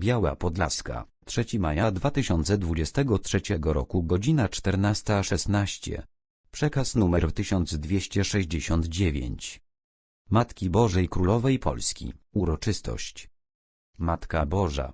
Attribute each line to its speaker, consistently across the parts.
Speaker 1: Biała Podlaska, 3 maja 2023 roku godzina 14.16. Przekaz numer 1269. Matki Bożej Królowej Polski, uroczystość. Matka Boża.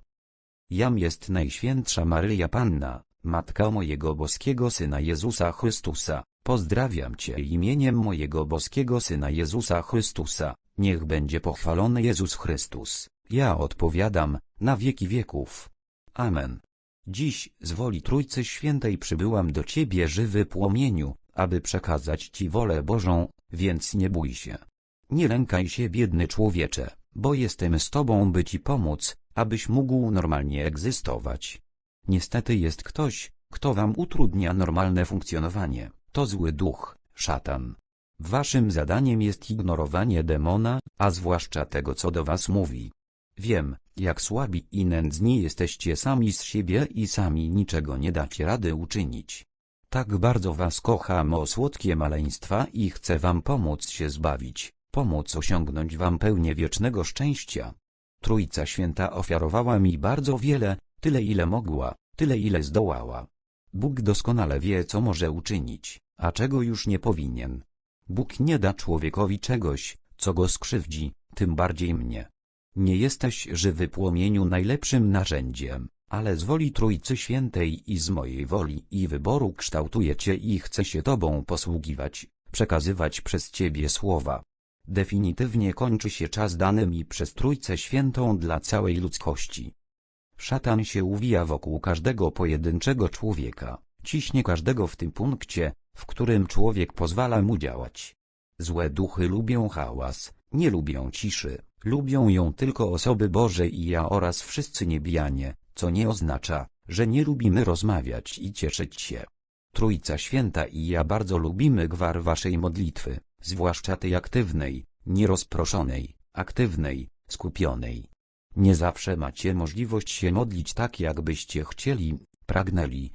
Speaker 1: Jam jest Najświętsza Maryja Panna, Matka mojego boskiego Syna Jezusa Chrystusa. Pozdrawiam Cię imieniem mojego boskiego Syna Jezusa Chrystusa. Niech będzie pochwalony Jezus Chrystus. Ja odpowiadam, na wieki wieków. Amen. Dziś, z woli Trójcy Świętej przybyłam do Ciebie żywy płomieniu, aby przekazać Ci wolę Bożą, więc nie bój się. Nie lękaj się biedny człowiecze, bo jestem z Tobą by Ci pomóc, abyś mógł normalnie egzystować. Niestety jest ktoś, kto Wam utrudnia normalne funkcjonowanie, to zły duch, szatan. Waszym zadaniem jest ignorowanie demona, a zwłaszcza tego co do Was mówi. Wiem, jak słabi i nędzni jesteście sami z siebie i sami niczego nie dacie rady uczynić. Tak bardzo was kocham o słodkie maleństwa i chcę wam pomóc się zbawić, pomóc osiągnąć wam pełnię wiecznego szczęścia. Trójca Święta ofiarowała mi bardzo wiele, tyle ile mogła, tyle ile zdołała. Bóg doskonale wie co może uczynić, a czego już nie powinien. Bóg nie da człowiekowi czegoś, co go skrzywdzi, tym bardziej mnie. Nie jesteś żywy płomieniu najlepszym narzędziem, ale z woli Trójcy Świętej i z mojej woli i wyboru kształtuję Cię i chcę się Tobą posługiwać, przekazywać przez Ciebie słowa. Definitywnie kończy się czas dany mi przez Trójcę Świętą dla całej ludzkości. Szatan się uwija wokół każdego pojedynczego człowieka, ciśnie każdego w tym punkcie, w którym człowiek pozwala mu działać. Złe duchy lubią hałas, nie lubią ciszy, lubią ją tylko osoby Boże i ja oraz wszyscy niebijanie, co nie oznacza, że nie lubimy rozmawiać i cieszyć się. Trójca Święta i ja bardzo lubimy gwar waszej modlitwy, zwłaszcza tej aktywnej, nierozproszonej, aktywnej, skupionej. Nie zawsze macie możliwość się modlić tak jakbyście chcieli, pragnęli.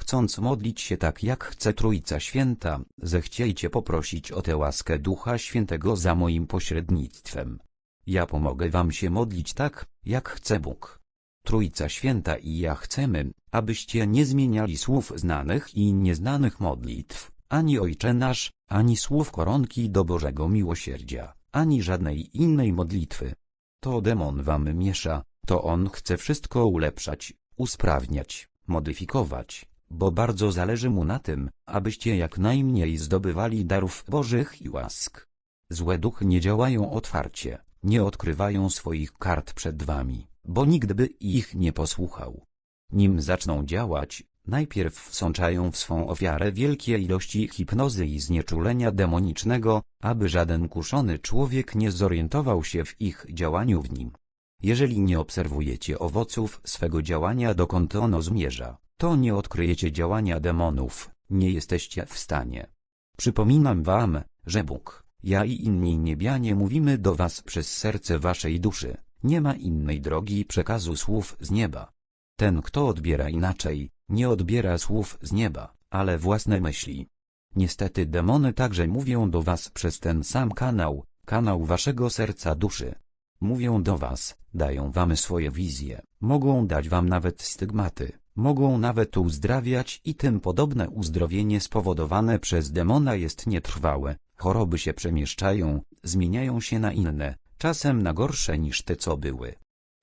Speaker 1: Chcąc modlić się tak jak chce Trójca Święta, zechciejcie poprosić o tę łaskę Ducha Świętego za moim pośrednictwem. Ja pomogę wam się modlić tak, jak chce Bóg. Trójca Święta i ja chcemy, abyście nie zmieniali słów znanych i nieznanych modlitw, ani Ojcze Nasz, ani słów koronki do Bożego Miłosierdzia, ani żadnej innej modlitwy. To demon wam miesza, to on chce wszystko ulepszać, usprawniać, modyfikować, bo bardzo zależy mu na tym, abyście jak najmniej zdobywali darów Bożych i łask. Złe duchy nie działają otwarcie, nie odkrywają swoich kart przed wami, bo nikt by ich nie posłuchał. Nim zaczną działać, najpierw wsączają w swą ofiarę wielkie ilości hipnozy i znieczulenia demonicznego, aby żaden kuszony człowiek nie zorientował się w ich działaniu w nim. Jeżeli nie obserwujecie owoców swego działania dokąd ono zmierza, to nie odkryjecie działania demonów, nie jesteście w stanie. Przypominam wam, że Bóg, ja i inni niebianie mówimy do was przez serce waszej duszy, nie ma innej drogi przekazu słów z nieba. Ten kto odbiera inaczej, nie odbiera słów z nieba, ale własne myśli. Niestety demony także mówią do was przez ten sam kanał, kanał waszego serca duszy. Mówią do was, dają wam swoje wizje, mogą dać wam nawet stygmaty, mogą nawet uzdrawiać i tym podobne uzdrowienie spowodowane przez demona jest nietrwałe, choroby się przemieszczają, zmieniają się na inne, czasem na gorsze niż te co były.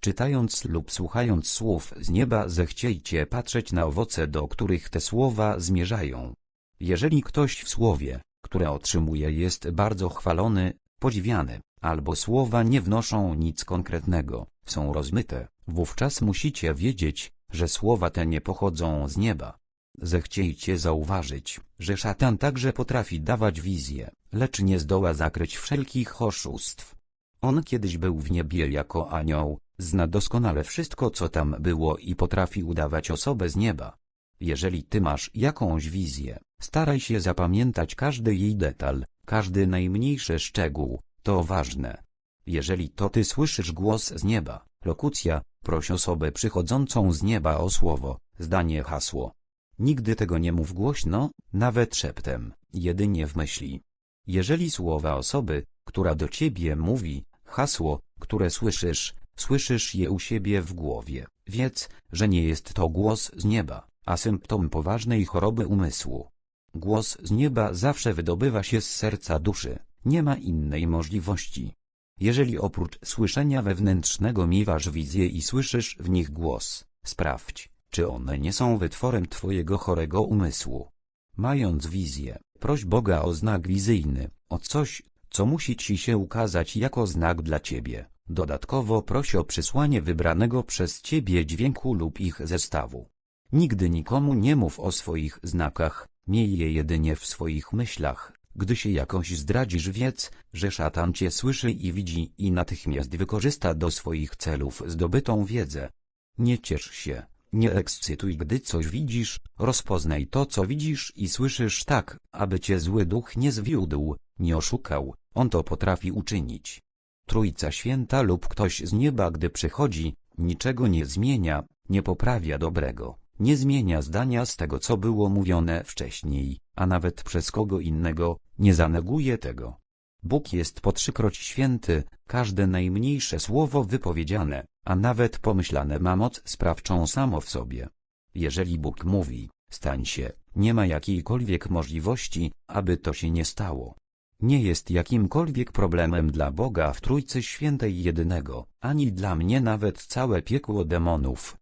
Speaker 1: Czytając lub słuchając słów z nieba zechciejcie patrzeć na owoce do których te słowa zmierzają. Jeżeli ktoś w słowie, które otrzymuje jest bardzo chwalony, podziwiany, albo słowa nie wnoszą nic konkretnego, są rozmyte, wówczas musicie wiedzieć, że słowa te nie pochodzą z nieba. Zechciejcie zauważyć, że szatan także potrafi dawać wizje, lecz nie zdoła zakryć wszelkich oszustw. On kiedyś był w niebie jako anioł, zna doskonale wszystko co tam było i potrafi udawać osobę z nieba. Jeżeli ty masz jakąś wizję, staraj się zapamiętać każdy jej detal, każdy najmniejszy szczegół, to ważne. Jeżeli to ty słyszysz głos z nieba, lokucja, proś osobę przychodzącą z nieba o słowo, zdanie hasło. Nigdy tego nie mów głośno, nawet szeptem, jedynie w myśli. Jeżeli słowa osoby, która do ciebie mówi, hasło, które słyszysz, Słyszysz je u siebie w głowie. Wiedz, że nie jest to głos z nieba, a symptom poważnej choroby umysłu. Głos z nieba zawsze wydobywa się z serca duszy, nie ma innej możliwości. Jeżeli oprócz słyszenia wewnętrznego miewasz wizję i słyszysz w nich głos, sprawdź, czy one nie są wytworem twojego chorego umysłu. Mając wizję, proś Boga o znak wizyjny, o coś, co musi ci się ukazać jako znak dla ciebie. Dodatkowo proś o przysłanie wybranego przez ciebie dźwięku lub ich zestawu. Nigdy nikomu nie mów o swoich znakach, miej je jedynie w swoich myślach. Gdy się jakoś zdradzisz wiedz, że szatan cię słyszy i widzi i natychmiast wykorzysta do swoich celów zdobytą wiedzę. Nie ciesz się, nie ekscytuj gdy coś widzisz, rozpoznaj to co widzisz i słyszysz tak, aby cię zły duch nie zwiódł, nie oszukał, on to potrafi uczynić. Trójca Święta lub ktoś z nieba gdy przychodzi, niczego nie zmienia, nie poprawia dobrego, nie zmienia zdania z tego co było mówione wcześniej, a nawet przez kogo innego, nie zaneguje tego. Bóg jest po trzykroć święty, każde najmniejsze słowo wypowiedziane, a nawet pomyślane ma moc sprawczą samo w sobie. Jeżeli Bóg mówi, stań się, nie ma jakiejkolwiek możliwości, aby to się nie stało. Nie jest jakimkolwiek problemem dla Boga w Trójcy Świętej Jedynego, ani dla mnie nawet całe piekło demonów.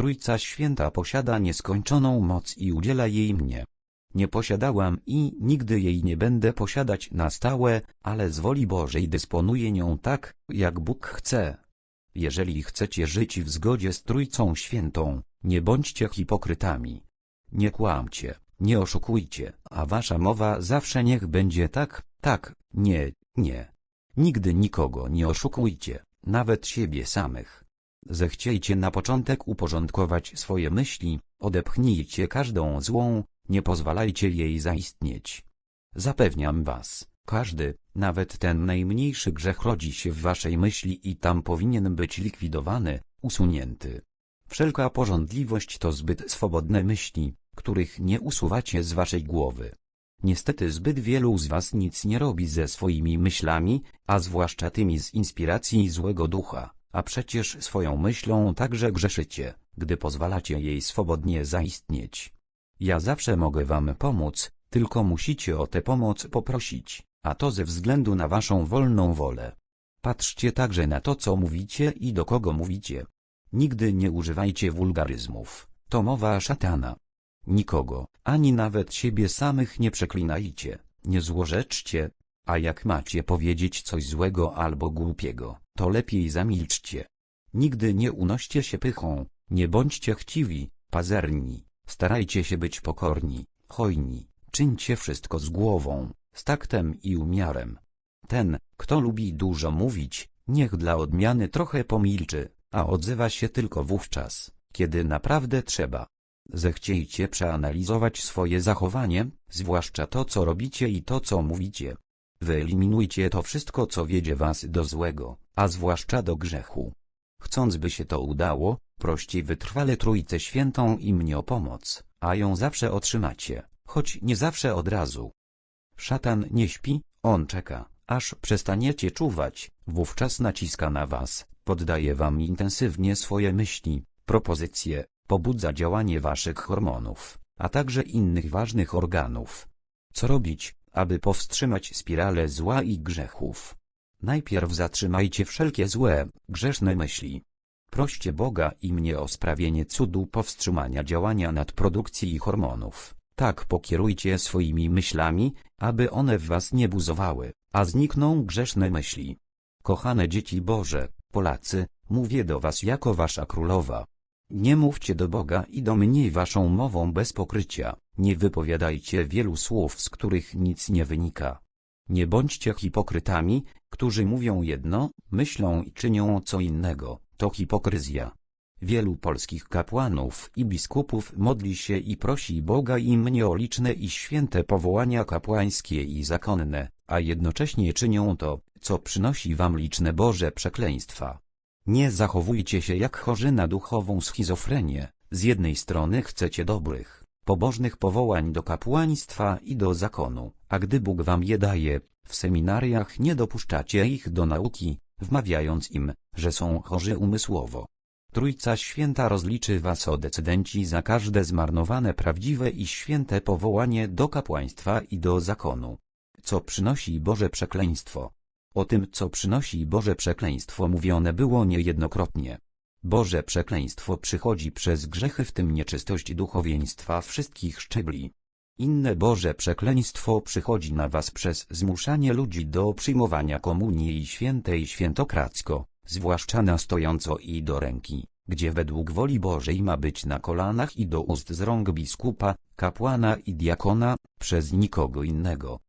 Speaker 1: Trójca Święta posiada nieskończoną moc i udziela jej mnie. Nie posiadałam i nigdy jej nie będę posiadać na stałe, ale z woli Bożej dysponuję nią tak, jak Bóg chce. Jeżeli chcecie żyć w zgodzie z Trójcą Świętą, nie bądźcie hipokrytami. Nie kłamcie, nie oszukujcie, a wasza mowa zawsze niech będzie tak, tak, nie, nie. Nigdy nikogo nie oszukujcie, nawet siebie samych. Zechciejcie na początek uporządkować swoje myśli, odepchnijcie każdą złą, nie pozwalajcie jej zaistnieć. Zapewniam was, każdy, nawet ten najmniejszy grzech rodzi się w waszej myśli i tam powinien być likwidowany, usunięty. Wszelka porządliwość to zbyt swobodne myśli, których nie usuwacie z waszej głowy. Niestety zbyt wielu z was nic nie robi ze swoimi myślami, a zwłaszcza tymi z inspiracji złego ducha, a przecież swoją myślą także grzeszycie, gdy pozwalacie jej swobodnie zaistnieć. Ja zawsze mogę wam pomóc, tylko musicie o tę pomoc poprosić, a to ze względu na waszą wolną wolę. Patrzcie także na to co mówicie i do kogo mówicie. Nigdy nie używajcie wulgaryzmów, to mowa szatana. Nikogo, ani nawet siebie samych nie przeklinajcie, nie złorzeczcie, a jak macie powiedzieć coś złego albo głupiego, to lepiej zamilczcie. Nigdy nie unoście się pychą, nie bądźcie chciwi, pazerni, starajcie się być pokorni, hojni, czyńcie wszystko z głową, z taktem i umiarem. Ten, kto lubi dużo mówić, niech dla odmiany trochę pomilczy, a odzywa się tylko wówczas, kiedy naprawdę trzeba. Zechciejcie przeanalizować swoje zachowanie, zwłaszcza to co robicie i to co mówicie. Wyeliminujcie to wszystko co wiedzie was do złego, a zwłaszcza do grzechu. Chcąc by się to udało, proście wytrwale Trójcę Świętą i mnie o pomoc, a ją zawsze otrzymacie, choć nie zawsze od razu. Szatan nie śpi, on czeka, aż przestaniecie czuwać, wówczas naciska na was, poddaje wam intensywnie swoje myśli, propozycje, pobudza działanie waszych hormonów, a także innych ważnych organów. Co robić, aby powstrzymać spiralę zła i grzechów? Najpierw zatrzymajcie wszelkie złe, grzeszne myśli. Proście Boga i mnie o sprawienie cudu powstrzymania działania nadprodukcji hormonów. Tak pokierujcie swoimi myślami, aby one w was nie buzowały, a znikną grzeszne myśli. Kochane dzieci Boże, Polacy, mówię do was jako wasza królowa. Nie mówcie do Boga i do mnie waszą mową bez pokrycia, nie wypowiadajcie wielu słów, z których nic nie wynika. Nie bądźcie hipokrytami, którzy mówią jedno, myślą i czynią co innego, to hipokryzja. Wielu polskich kapłanów i biskupów modli się i prosi Boga i mnie o liczne i święte powołania kapłańskie i zakonne, a jednocześnie czynią to, co przynosi wam liczne Boże przekleństwa. Nie zachowujcie się jak chorzy na duchową schizofrenię, z jednej strony chcecie dobrych, pobożnych powołań do kapłaństwa i do zakonu, a gdy Bóg wam je daje, w seminariach nie dopuszczacie ich do nauki, wmawiając im, że są chorzy umysłowo. Trójca Święta rozliczy was o decydenci za każde zmarnowane prawdziwe i święte powołanie do kapłaństwa i do zakonu. Co przynosi Boże przekleństwo? O tym, co przynosi Boże przekleństwo mówione było niejednokrotnie. Boże przekleństwo przychodzi przez grzechy w tym nieczystość duchowieństwa wszystkich szczebli. Inne Boże przekleństwo przychodzi na was przez zmuszanie ludzi do przyjmowania komunii świętej świętokradzko, zwłaszcza na stojąco i do ręki, gdzie według woli Bożej ma być na kolanach i do ust z rąk biskupa, kapłana i diakona, przez nikogo innego.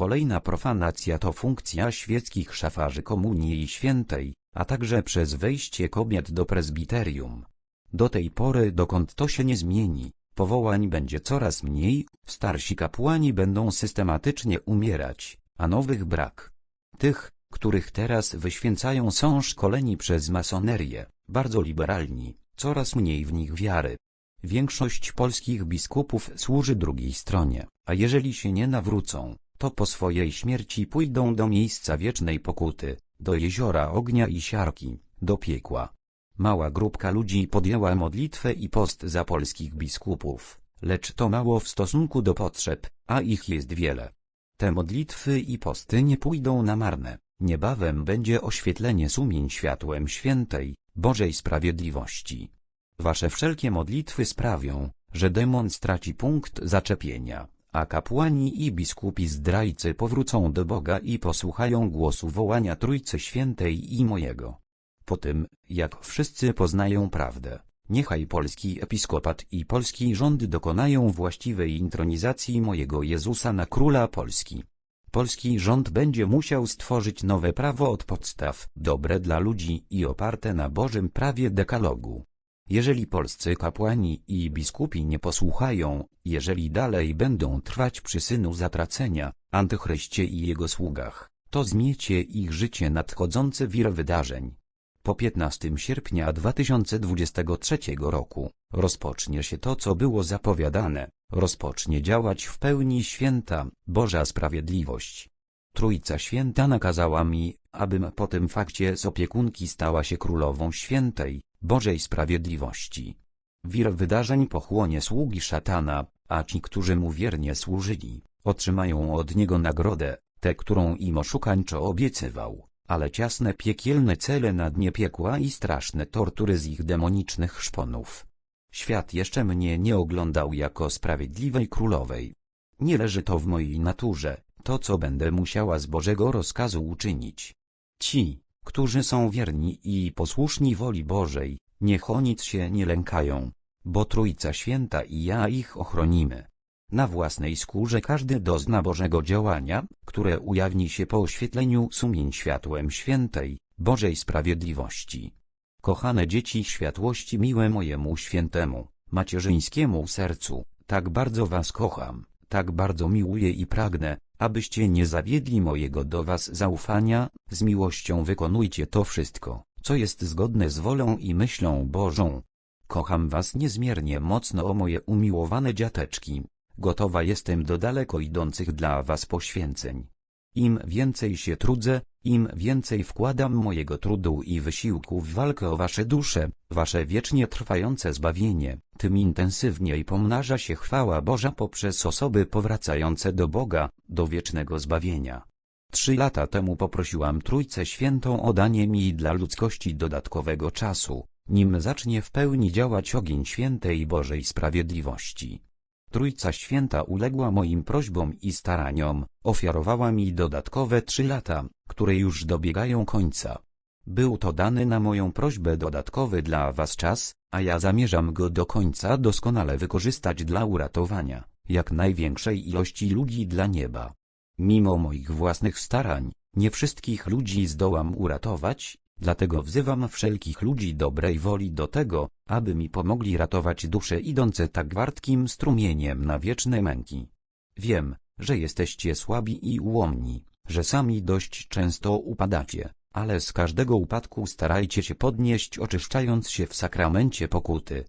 Speaker 1: Kolejna profanacja to funkcja świeckich szafarzy komunii świętej, a także przez wejście kobiet do prezbiterium. Do tej pory dokąd to się nie zmieni, powołań będzie coraz mniej, starsi kapłani będą systematycznie umierać, a nowych brak. Tych, których teraz wyświęcają są szkoleni przez masonerię, bardzo liberalni, coraz mniej w nich wiary. Większość polskich biskupów służy drugiej stronie, a jeżeli się nie nawrócą, to po swojej śmierci pójdą do miejsca wiecznej pokuty, do jeziora ognia i siarki, do piekła. Mała grupka ludzi podjęła modlitwę i post za polskich biskupów, lecz to mało w stosunku do potrzeb, a ich jest wiele. Te modlitwy i posty nie pójdą na marne, niebawem będzie oświetlenie sumień światłem świętej, Bożej Sprawiedliwości. Wasze wszelkie modlitwy sprawią, że demon straci punkt zaczepienia, a kapłani i biskupi zdrajcy powrócą do Boga i posłuchają głosu wołania Trójcy Świętej i mojego. Po tym, jak wszyscy poznają prawdę, niechaj polski episkopat i polski rząd dokonają właściwej intronizacji mojego Jezusa na króla Polski. Polski rząd będzie musiał stworzyć nowe prawo od podstaw, dobre dla ludzi i oparte na Bożym prawie dekalogu. Jeżeli polscy kapłani i biskupi nie posłuchają, jeżeli dalej będą trwać przy synu zatracenia, antychryście i jego sługach, to zmiecie ich życie nadchodzący wir wydarzeń. Po 15 sierpnia 2023 roku rozpocznie się to, co było zapowiadane, rozpocznie działać w pełni święta, Boża Sprawiedliwość. Trójca Święta nakazała mi, abym po tym fakcie z opiekunki stała się królową świętej, Bożej Sprawiedliwości. Wir wydarzeń pochłonie sługi szatana, a ci, którzy mu wiernie służyli, otrzymają od niego nagrodę, tę, którą im oszukańczo obiecywał, ale ciasne piekielne cele na dnie piekła i straszne tortury z ich demonicznych szponów. Świat jeszcze mnie nie oglądał jako sprawiedliwej królowej. Nie leży to w mojej naturze, to co będę musiała z Bożego rozkazu uczynić. Ci, którzy są wierni i posłuszni woli Bożej, niech o nic się nie lękają, bo Trójca Święta i ja ich ochronimy. Na własnej skórze każdy dozna Bożego działania, które ujawni się po oświetleniu sumień światłem świętej, Bożej Sprawiedliwości. Kochane dzieci światłości miłe mojemu świętemu, macierzyńskiemu sercu, tak bardzo was kocham, tak bardzo miłuję i pragnę, abyście nie zawiedli mojego do was zaufania, z miłością wykonujcie to wszystko, co jest zgodne z wolą i myślą Bożą. Kocham was niezmiernie mocno o moje umiłowane dziateczki. Gotowa jestem do daleko idących dla was poświęceń. Im więcej się trudzę, im więcej wkładam mojego trudu i wysiłku w walkę o wasze dusze, wasze wiecznie trwające zbawienie, tym intensywniej pomnaża się chwała Boża poprzez osoby powracające do Boga, do wiecznego zbawienia. Trzy lata temu poprosiłam Trójcę Świętą o danie mi dla ludzkości dodatkowego czasu, nim zacznie w pełni działać ogień świętej Bożej Sprawiedliwości. Trójca Święta uległa moim prośbom i staraniom, ofiarowała mi dodatkowe trzy lata, które już dobiegają końca. Był to dany na moją prośbę dodatkowy dla was czas, a ja zamierzam go do końca doskonale wykorzystać dla uratowania, jak największej ilości ludzi dla nieba. Mimo moich własnych starań, nie wszystkich ludzi zdołam uratować, Dlatego wzywam wszelkich ludzi dobrej woli do tego, aby mi pomogli ratować dusze idące tak wartkim strumieniem na wieczne męki. Wiem, że jesteście słabi i ułomni, że sami dość często upadacie, ale z każdego upadku starajcie się podnieść oczyszczając się w sakramencie pokuty.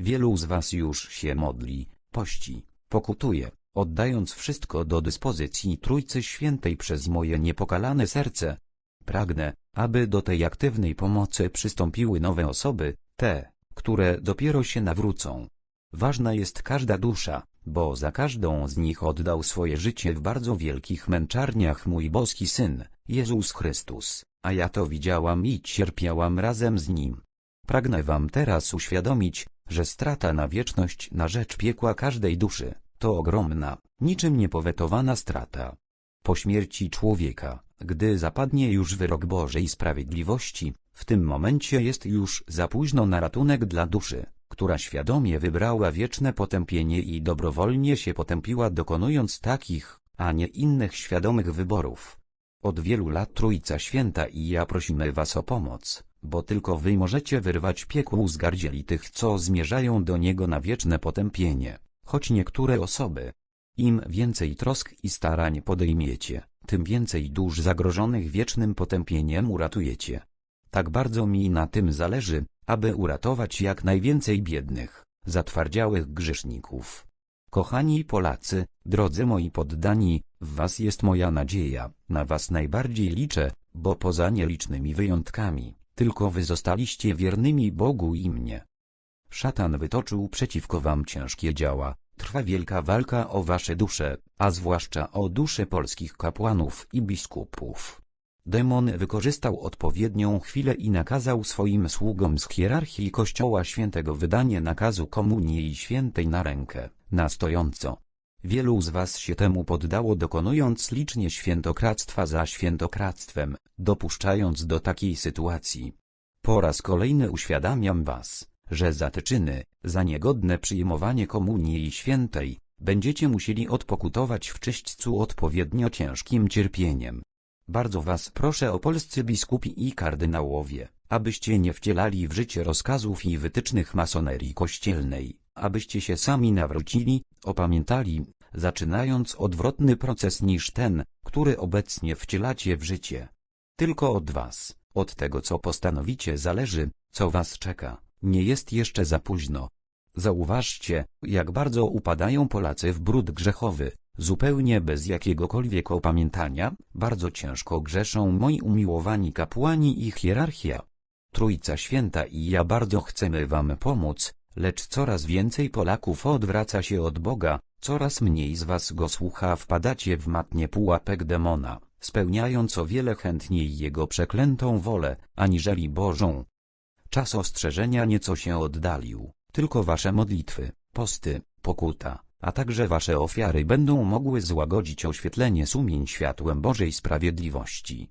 Speaker 1: Wielu z was już się modli, pości, pokutuje, oddając wszystko do dyspozycji Trójcy Świętej przez moje niepokalane serce, Pragnę, aby do tej aktywnej pomocy przystąpiły nowe osoby, te, które dopiero się nawrócą. Ważna jest każda dusza, bo za każdą z nich oddał swoje życie w bardzo wielkich męczarniach mój boski Syn, Jezus Chrystus, a ja to widziałam i cierpiałam razem z Nim. Pragnę wam teraz uświadomić, że strata na wieczność na rzecz piekła każdej duszy, to ogromna, niczym niepowetowana strata. Po śmierci człowieka, gdy zapadnie już wyrok Bożej Sprawiedliwości, w tym momencie jest już za późno na ratunek dla duszy, która świadomie wybrała wieczne potępienie i dobrowolnie się potępiła dokonując takich, a nie innych świadomych wyborów. Od wielu lat Trójca Święta i ja prosimy was o pomoc, bo tylko wy możecie wyrwać piekłu z gardzieli tych, co zmierzają do niego na wieczne potępienie, choć niektóre osoby. Im więcej trosk i starań podejmiecie, tym więcej dusz zagrożonych wiecznym potępieniem uratujecie. Tak bardzo mi na tym zależy, aby uratować jak najwięcej biednych, zatwardziałych grzeszników. Kochani Polacy, drodzy moi poddani, w was jest moja nadzieja, na was najbardziej liczę, bo poza nielicznymi wyjątkami, tylko wy zostaliście wiernymi Bogu i mnie. Szatan wytoczył przeciwko wam ciężkie działa, trwa wielka walka o wasze dusze, a zwłaszcza o dusze polskich kapłanów i biskupów. Demon wykorzystał odpowiednią chwilę i nakazał swoim sługom z hierarchii Kościoła Świętego wydanie nakazu Komunii Świętej na rękę, na stojąco. Wielu z was się temu poddało dokonując licznie świętokradztwa za świętokradztwem, dopuszczając do takiej sytuacji. Po raz kolejny uświadamiam was, że za te czyny, za niegodne przyjmowanie Komunii Świętej, będziecie musieli odpokutować w czyśćcu odpowiednio ciężkim cierpieniem. Bardzo was proszę o polscy biskupi i kardynałowie, abyście nie wcielali w życie rozkazów i wytycznych masonerii kościelnej, abyście się sami nawrócili, opamiętali, zaczynając odwrotny proces niż ten, który obecnie wcielacie w życie. Tylko od was, od tego co postanowicie zależy, co was czeka, nie jest jeszcze za późno. Zauważcie, jak bardzo upadają Polacy w brud grzechowy, zupełnie bez jakiegokolwiek opamiętania, bardzo ciężko grzeszą moi umiłowani kapłani i hierarchia. Trójca Święta i ja bardzo chcemy wam pomóc, lecz coraz więcej Polaków odwraca się od Boga, coraz mniej z was go słucha wpadacie w matnie pułapek demona, spełniając o wiele chętniej jego przeklętą wolę, aniżeli Bożą. Czas ostrzeżenia nieco się oddalił, tylko wasze modlitwy, posty, pokuta, a także wasze ofiary będą mogły złagodzić oświetlenie sumień światłem Bożej Sprawiedliwości.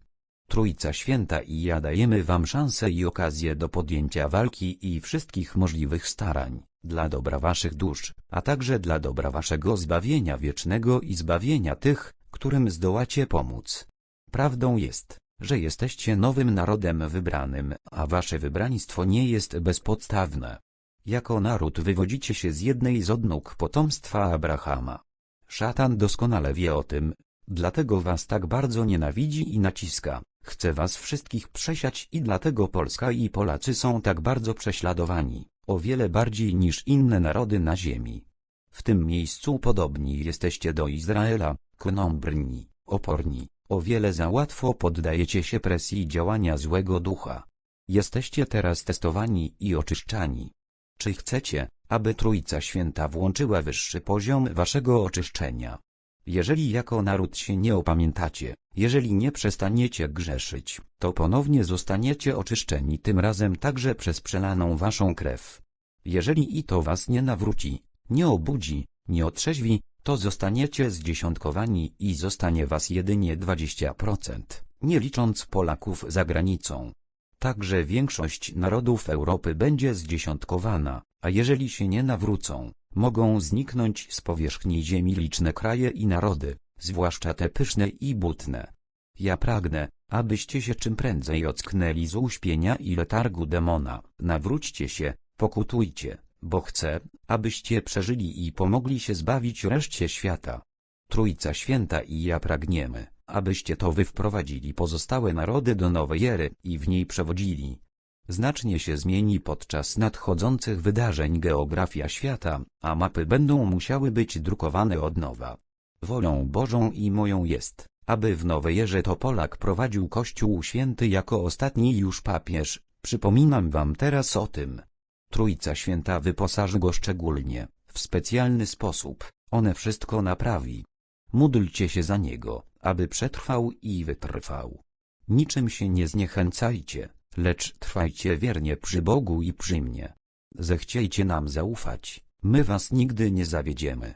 Speaker 1: Trójca Święta i ja dajemy wam szansę i okazję do podjęcia walki i wszystkich możliwych starań, dla dobra waszych dusz, a także dla dobra waszego zbawienia wiecznego i zbawienia tych, którym zdołacie pomóc. Prawdą jest, że jesteście nowym narodem wybranym, a wasze wybraństwo nie jest bezpodstawne. Jako naród wywodzicie się z jednej z odnóg potomstwa Abrahama. Szatan doskonale wie o tym, dlatego was tak bardzo nienawidzi i naciska, chce was wszystkich przesiać i dlatego Polska i Polacy są tak bardzo prześladowani, o wiele bardziej niż inne narody na ziemi. W tym miejscu podobni jesteście do Izraela, knombrni, oporni, o wiele za łatwo poddajecie się presji działania złego ducha. Jesteście teraz testowani i oczyszczani. Czy chcecie, aby Trójca Święta włączyła wyższy poziom waszego oczyszczenia? Jeżeli jako naród się nie opamiętacie, jeżeli nie przestaniecie grzeszyć, to ponownie zostaniecie oczyszczeni tym razem także przez przelaną waszą krew. Jeżeli i to was nie nawróci, nie obudzi, nie otrzeźwi, to zostaniecie zdziesiątkowani i zostanie was jedynie 20%, nie licząc Polaków za granicą. Także większość narodów Europy będzie zdziesiątkowana, a jeżeli się nie nawrócą, mogą zniknąć z powierzchni ziemi liczne kraje i narody, zwłaszcza te pyszne i butne. Ja pragnę, abyście się czym prędzej ocknęli z uśpienia i letargu demona, nawróćcie się, pokutujcie, bo chcę, abyście przeżyli i pomogli się zbawić reszcie świata. Trójca Święta i ja pragniemy, abyście to wy wprowadzili pozostałe narody do nowej ery i w niej przewodzili. Znacznie się zmieni podczas nadchodzących wydarzeń geografia świata, a mapy będą musiały być drukowane od nowa. Wolą Bożą i moją jest, aby w Nowej Erze to Polak prowadził Kościół Święty jako ostatni już papież, przypominam wam teraz o tym. Trójca Święta wyposaży go szczególnie, w specjalny sposób, one wszystko naprawi. Módlcie się za niego, aby przetrwał i wytrwał. Niczym się nie zniechęcajcie, lecz trwajcie wiernie przy Bogu i przy mnie. Zechciejcie nam zaufać, my was nigdy nie zawiedziemy.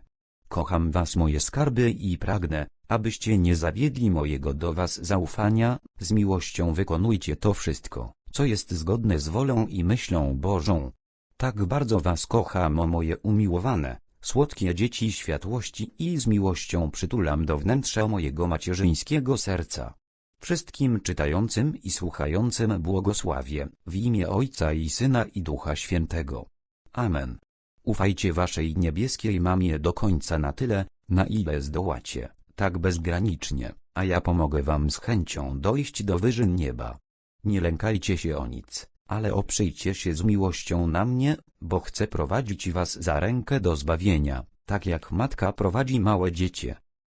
Speaker 1: Kocham was moje skarby i pragnę, abyście nie zawiedli mojego do was zaufania, z miłością wykonujcie to wszystko, co jest zgodne z wolą i myślą Bożą. Tak bardzo was kocham o moje umiłowane, słodkie dzieci światłości i z miłością przytulam do wnętrza mojego macierzyńskiego serca. Wszystkim czytającym i słuchającym błogosławię, w imię Ojca i Syna i Ducha Świętego. Amen. Ufajcie waszej niebieskiej mamie do końca na tyle, na ile zdołacie, tak bezgranicznie, a ja pomogę wam z chęcią dojść do wyżyn nieba. Nie lękajcie się o nic, ale oprzyjcie się z miłością na mnie, bo chcę prowadzić was za rękę do zbawienia, tak jak matka prowadzi małe dziecię.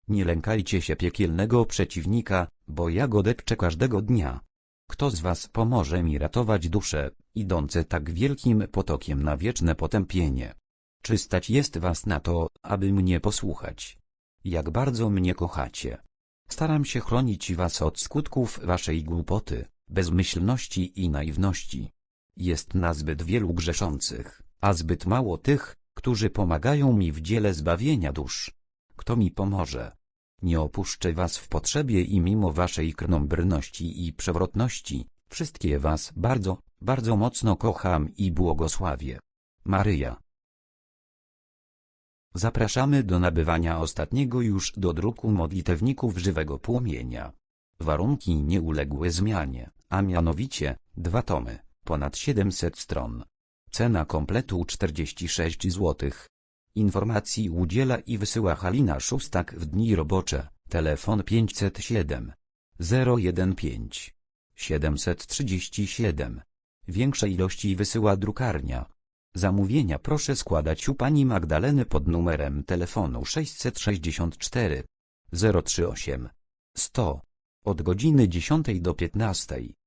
Speaker 1: Nie lękajcie się piekielnego przeciwnika, bo ja go depczę każdego dnia. Kto z was pomoże mi ratować dusze, idące tak wielkim potokiem na wieczne potępienie? Czy stać jest was na to, aby mnie posłuchać? Jak bardzo mnie kochacie. Staram się chronić was od skutków waszej głupoty, bezmyślności i naiwności. Jest nazbyt wielu grzeszących, a zbyt mało tych, którzy pomagają mi w dziele zbawienia dusz. Kto mi pomoże? Nie opuszczę was w potrzebie i mimo waszej krnąbrności i przewrotności, wszystkie was bardzo, bardzo mocno kocham i błogosławię. Maryja. Zapraszamy do nabywania ostatniego już do druku modlitewników żywego płomienia. Warunki nie uległy zmianie, a mianowicie, dwa tomy, ponad 700 stron. Cena kompletu 46 zł. Informacji udziela i wysyła Halina Szustak w dni robocze, telefon 507 015 737. Większe ilości wysyła drukarnia. Zamówienia proszę składać u pani Magdaleny pod numerem telefonu 664 038 100 od godziny 10 do 15.